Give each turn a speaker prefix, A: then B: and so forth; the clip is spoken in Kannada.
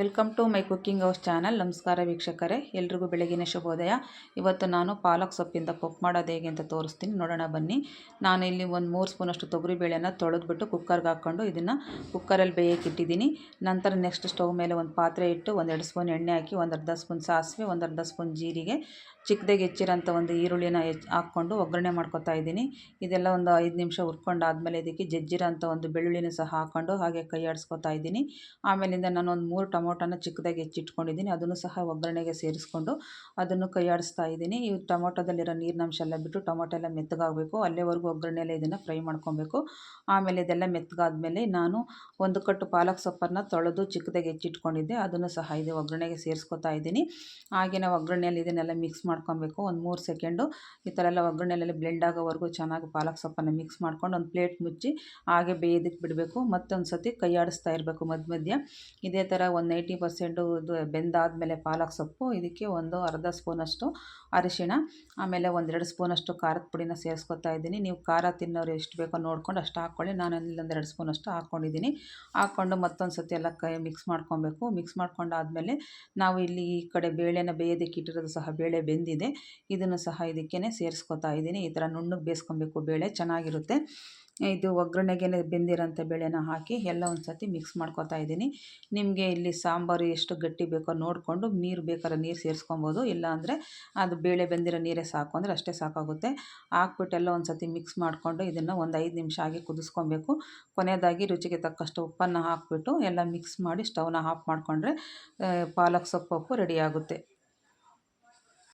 A: Welcome to my cooking house channel. ನಮಸ್ಕಾರ ವೀಕ್ಷಕರೇ, ಎಲ್ರಿಗೂ ಬೆಳಗಿನ ಶುಭೋದಯ. ಇವತ್ತು ನಾನು ಪಾಲಕ್ ಸೊಪ್ಪಿಂದ ಕುಕ್ ಮಾಡೋದು ಹೇಗೆ ಅಂತ ತೋರಿಸ್ತೀನಿ. ನೋಡೋಣ ಬನ್ನಿ. ನಾನು ಇಲ್ಲಿ ಒಂದು ಮೂರು ಸ್ಪೂನಷ್ಟು ತೊಗರಿಬೇಳೆನ ತೊಳೆದ್ಬಿಟ್ಟು ಕುಕ್ಕರ್ಗೆ ಹಾಕ್ಕೊಂಡು ಇದನ್ನು ಕುಕ್ಕರಲ್ಲಿ ಬೇಯಕ್ಕೆ ಇಟ್ಟಿದ್ದೀನಿ. ನಂತರ ನೆಕ್ಸ್ಟ್ ಸ್ಟೌವ್ ಮೇಲೆ ಒಂದು ಪಾತ್ರೆ ಇಟ್ಟು ಒಂದೆರಡು ಸ್ಪೂನ್ ಎಣ್ಣೆ ಹಾಕಿ, ಒಂದು ಅರ್ಧ ಸ್ಪೂನ್ ಸಾಸಿವೆ, ಒಂದು ಅರ್ಧ ಸ್ಪೂನ್ ಜೀರಿಗೆ, ಚಿಕ್ಕದಾಗಿ ಹೆಚ್ಚಿರೋಂಥ ಒಂದು ಈರುಳ್ಳಿನ ಹೆಚ್ಚು ಹಾಕ್ಕೊಂಡು ಒಗ್ಗರಣೆ ಮಾಡ್ಕೊತಾ ಇದ್ದೀನಿ. ಇದೆಲ್ಲ ಒಂದು ಐದು ನಿಮಿಷ ಹುರ್ಕೊಂಡಾದ್ಮೇಲೆ ಇದಕ್ಕೆ ಜಜ್ಜಿರೋ ಅಂಥ ಒಂದು ಬೆಳ್ಳುಳ್ಳಿನೂ ಸಹ ಹಾಕ್ಕೊಂಡು ಹಾಗೆ ಕೈ ಆಡಿಸ್ಕೊತಾ ಇದ್ದೀನಿ. ಆಮೇಲಿಂದ ನಾನು ಒಂದು ಮೂರು ಟೊಮೊಟೊನ ಚಿಕ್ಕದಾಗಿ ಹೆಚ್ಚಿಟ್ಕೊಂಡಿದ್ದೀನಿ. ಅದನ್ನು ಸಹ ಒಗ್ಗರಣೆಗೆ ಸೇರಿಸ್ಕೊಂಡು ಅದನ್ನು ಕೈಯಾಡಿಸ್ತಾ ಇದ್ದೀನಿ. ಈ ಟೊಮೊಟೊದಲ್ಲಿರೋ ನೀರಿನಂಶ ಎಲ್ಲ ಬಿಟ್ಟು ಟೊಮೊಟೊ ಎಲ್ಲ ಮೆತ್ತಗಾಗಬೇಕು. ಅಲ್ಲಿವರೆಗೂ ಒಗ್ಗರಣೆಯಲ್ಲಿ ಇದನ್ನು ಫ್ರೈ ಮಾಡ್ಕೊಬೇಕು. ಆಮೇಲೆ ಇದೆಲ್ಲ ಮೆತ್ತಗಾದ್ಮೇಲೆ ನಾನು ಒಂದು ಕಟ್ಟು ಪಾಲಕ್ ಸೊಪ್ಪನ್ನು ತೊಳೆದು ಚಿಕ್ಕದಾಗಿ ಹೆಚ್ಚಿಟ್ಕೊಂಡಿದ್ದೆ. ಅದನ್ನು ಸಹ ಇದೆ ಒಗ್ಗರಣೆಗೆ ಸೇರಿಸ್ಕೊತಾ ಇದ್ದೀನಿ. ಹಾಗೆಯೇ ಒಗ್ಗರಣೆಯಲ್ಲಿ ಇದನ್ನೆಲ್ಲ ಮಿಕ್ಸ್ ಮಾಡ್ಕೊಬೇಕು. ಒಂದು ಮೂರು ಸೆಕೆಂಡು ಈ ಥರ ಎಲ್ಲ ಒಗ್ಗರಣೆಯಲ್ಲಿ ಬ್ಲೆಂಡ್ ಆಗೋವರೆಗೂ ಚೆನ್ನಾಗಿ ಪಾಲಕ್ ಸೊಪ್ಪನ್ನು ಮಿಕ್ಸ್ ಮಾಡ್ಕೊಂಡು ಒಂದು ಪ್ಲೇಟ್ ಮುಚ್ಚಿ ಹಾಗೆ ಬೇಯೋದಕ್ಕೆ ಬಿಡಬೇಕು. ಮತ್ತೊಂದು ಸತಿ ಕೈಯಾಡಿಸ್ತಾ ಇರಬೇಕು ಮಧ್ಯ ಮಧ್ಯ. ಇದೇ ಥರ ಒಂದು ನೈಂಟಿ ಪರ್ಸೆಂಟು ಇದು ಬೆಂದಾದಮೇಲೆ ಪಾಲಕ್ ಸೊಪ್ಪು, ಇದಕ್ಕೆ ಒಂದು ಅರ್ಧ ಸ್ಪೂನಷ್ಟು ಅರಿಶಿಣ, ಆಮೇಲೆ ಒಂದೆರಡು ಸ್ಪೂನಷ್ಟು ಖಾರದ ಪುಡಿನ ಸೇರಿಸ್ಕೊತಾ ಇದ್ದೀನಿ. ನೀವು ಖಾರ ತಿನ್ನೋರು ಎಷ್ಟು ಬೇಕೋ ನೋಡ್ಕೊಂಡು ಅಷ್ಟು ಹಾಕ್ಕೊಳ್ಳಿ. ನಾನು ಇಲ್ಲೊಂದೆರಡು ಸ್ಪೂನಷ್ಟು ಹಾಕ್ಕೊಂಡಿದ್ದೀನಿ. ಹಾಕ್ಕೊಂಡು ಮತ್ತೊಂದು ಸತಿ ಎಲ್ಲ ಕೈ ಮಿಕ್ಸ್ ಮಾಡ್ಕೊಬೇಕು. ಮಿಕ್ಸ್ ಮಾಡ್ಕೊಂಡಾದಮೇಲೆ ನಾವು ಇಲ್ಲಿ ಈ ಕಡೆ ಬೇಳೆನ ಬೇಯೋದಕ್ಕೆ ಇಟ್ಟಿರೋದು ಸಹ ಬೇಳೆ ಬೆಂದಿದೆ. ಇದನ್ನು ಸಹ ಇದಕ್ಕೇ ಸೇರಿಸ್ಕೊತಾ ಇದ್ದೀನಿ. ಈ ಥರ ನುಣ್ಣಗೆ ಬೇಯಿಸ್ಕೊಬೇಕು. ಬೇಳೆ ಚೆನ್ನಾಗಿರುತ್ತೆ. ಇದು ಒಗ್ಗರಣೆಗೆ ಬೆಂದಿರೋಂಥ ಬೇಳೆನ ಹಾಕಿ ಎಲ್ಲ ಒಂದು ಸತಿ ಮಿಕ್ಸ್ ಮಾಡ್ಕೊತಾ ಇದ್ದೀನಿ. ನಿಮಗೆ ಇಲ್ಲಿ ಸಾಂಬಾರು ಎಷ್ಟು ಗಟ್ಟಿ ಬೇಕೋ ನೋಡಿಕೊಂಡು ನೀರು ಬೇಕಾದ್ರೆ ನೀರು ಸೇರಿಸ್ಕೊಬೋದು ಇಲ್ಲ ಅಂದರೆ ಅದು ಬೇಳೆ ಬೆಂದಿರೋ ನೀರೇ ಸಾಕು ಅಂದರೆ ಅಷ್ಟೇ ಸಾಕಾಗುತ್ತೆ. ಹಾಕ್ಬಿಟ್ಟು ಎಲ್ಲ ಒಂದು ಸತಿ ಮಿಕ್ಸ್ ಮಾಡಿಕೊಂಡು ಇದನ್ನು ಒಂದು ಐದು ನಿಮಿಷ ಆಗಿ ಕುದಿಸ್ಕೊಬೇಕು. ಕೊನೆಯದಾಗಿ ರುಚಿಗೆ ತಕ್ಕಷ್ಟು ಉಪ್ಪನ್ನು ಹಾಕಿಬಿಟ್ಟು ಎಲ್ಲ ಮಿಕ್ಸ್ ಮಾಡಿ ಸ್ಟವ್ನ ಆಫ್ ಮಾಡಿಕೊಂಡ್ರೆ ಪಾಲಕ್ ಸೊಪ್ಪು ರೆಡಿ ಆಗುತ್ತೆ.